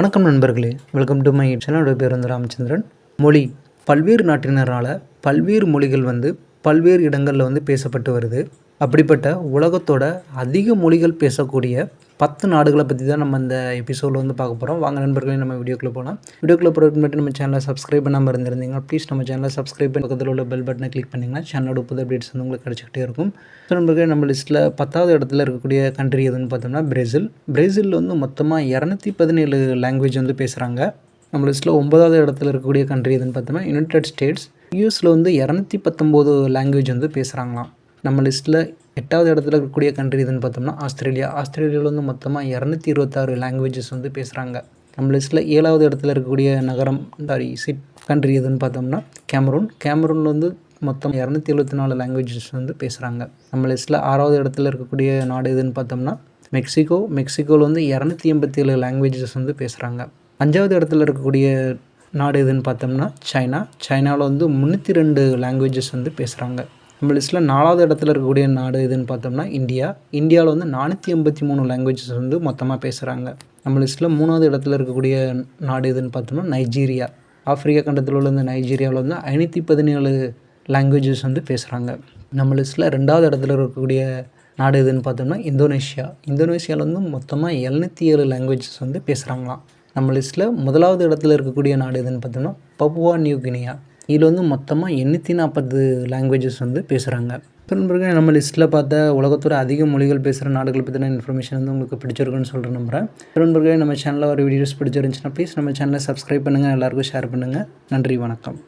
வணக்கம் நண்பர்களே. Welcome to my சேனலோட பேர் வந்து ராமச்சந்திரன். மொழி பல்வேறு நாட்டினரால் பல்வேறு மொழிகள் வந்து பல்வேறு இடங்களில் வந்து பேசப்பட்டு வருது. அப்படிப்பட்ட உலகத்தோட அதிக மொழிகள் பேசக்கூடிய பத்து நாடுகளை பற்றி தான் நம்ம இந்த எபிசோடில் வந்து பார்க்க போகிறோம் வாங்க நண்பர்களே நம்ம வீடியோக்குள்ளே போகலாம் வீடியோக்குள்ளே போகிறது மட்டும் நம்ம சேனலை சப்ஸ்கிரைப் பண்ணாமல் இருந்திருந்தீங்கன்னா ப்ளீஸ் நம்ம சேனலை சப்ஸ்கிரைப் பண்ணி பக்கத்தில் உள்ள பெல் பட்டனை கிளிக் பண்ணிங்கன்னா சேனலோட புது அப்டேட்ஸ் வந்து உங்களுக்கு கிடச்சிக்கிட்டே இருக்கும். ஸோ நண்பர்களே நம்ம லிஸ்ட்டில் பத்தாவது இடத்துல இருக்கக்கூடிய கண்ட்ரி எதுன்னு பார்த்தோம்னா பிரேசில் பிரேசிலில் வந்து மொத்தமாக இரநூத்தி பதினேழு லாங்குவேஜ் வந்து பேசுகிறாங்க நம்ம லிஸ்ட்டில் ஒன்பதாவது இடத்துல இருக்கக்கூடிய கண்ட்ரி எதுன்னு பார்த்தோம்னா யுனைடெட் ஸ்டேட்ஸ் யூஎஸில் வந்து இரநூத்தி பத்தொம்போது லாங்குவேஜ் வந்து பேசுகிறாங்களாம் நம்ம லிஸ்ட்டில் எட்டாவது இடத்துல இருக்கக்கூடிய கண்ட்ரி எதுன்னு பார்த்தோம்னா ஆஸ்திரேலியா. ஆஸ்திரேலியாவில் வந்து மொத்தமாக இரநூத்தி இருபத்தாறு லாங்குவேஜஸ் வந்து பேசுகிறாங்க நம்ம லிஸ்ட்டில் ஏழாவது இடத்துல இருக்கக்கூடிய நகரம் சாரி சிட் கண்ட்ரி எதுன்னு பார்த்தோம்னா கேமரூன். கேமரூனில் வந்து மொத்தம் இரநூத்தி எழுபத்தி நாலு லாங்குவேஜஸ் வந்து பேசுகிறாங்க நம்ம லிஸ்ட்டில் ஆறாவது இடத்துல இருக்கக்கூடிய நாடு எதுன்னு பார்த்தோம்னா மெக்சிகோ. மெக்சிகோவில் வந்து இரநூத்தி எண்பத்தி ஏழு லாங்குவேஜஸ் வந்து பேசுகிறாங்க அஞ்சாவது இடத்துல இருக்கக்கூடிய நாடு எதுன்னு பார்த்தோம்னா சைனா. சைனாவில் வந்து முந்நூற்றி ரெண்டு லாங்குவேஜஸ் வந்து பேசுகிறாங்க நம்ம லிஸ்ட்டில் நாலாவது இடத்துல இருக்கக்கூடிய நாடு எதுன்னு பார்த்தோம்னா இந்தியா. இந்தியாவில் வந்து நானூற்றி எண்பத்தி மூணு லாங்குவேஜஸ் வந்து மொத்தமாக பேசுகிறாங்க நம்ம லிஸ்ட்டில் மூணாவது இடத்துல இருக்கக்கூடிய நாடு எதுன்னு பார்த்தோம்னா நைஜீரியா. ஆப்பிரிக்கா கண்டத்தில் உள்ள இந்த நைஜீரியாவில் வந்து ஐநூற்றி பதினேழு லாங்குவேஜஸ் வந்து பேசுகிறாங்க நம்ம லிஸ்ட்டில் ரெண்டாவது இடத்துல இருக்கக்கூடிய நாடு எதுன்னு பார்த்தோம்னா இந்தோனேஷியா. இந்தோனேஷியாவில் வந்து மொத்தமாக எழுநூற்றி ஏழு லாங்குவேஜஸ் வந்து பேசுகிறாங்களாம் நம்ம லிஸ்ட்டில் முதலாவது இடத்துல இருக்கக்கூடிய நாடு எதுன்னு பார்த்தோம்னா பப்புவா நியூ கினியா. இதில் வந்து மொத்தமாக எண்ணூற்றி நாற்பது லாங்குவேஜஸ் வந்து பேசுகிறாங்க. பிறகு நம்ம லிஸ்ட்டில் பார்த்த உலகத்தோட அதிக மொழிகள் பேசுகிற நாடுகள் பற்றின இன்ஃபர்மேஷன் வந்து உங்களுக்கு பிடிச்சிருக்குன்னு சொல்கிற நம்புகிறேன் பிறகு நம்ம சேனலில் ஒரு வீடியோஸ் பிடிச்சிருந்துச்சுன்னா ப்ளீஸ் நம்ம சேனலை சப்ஸ்கிரைப் பண்ணுங்கள் எல்லாருக்கும் ஷேர் பண்ணுங்கள் நன்றி வணக்கம்.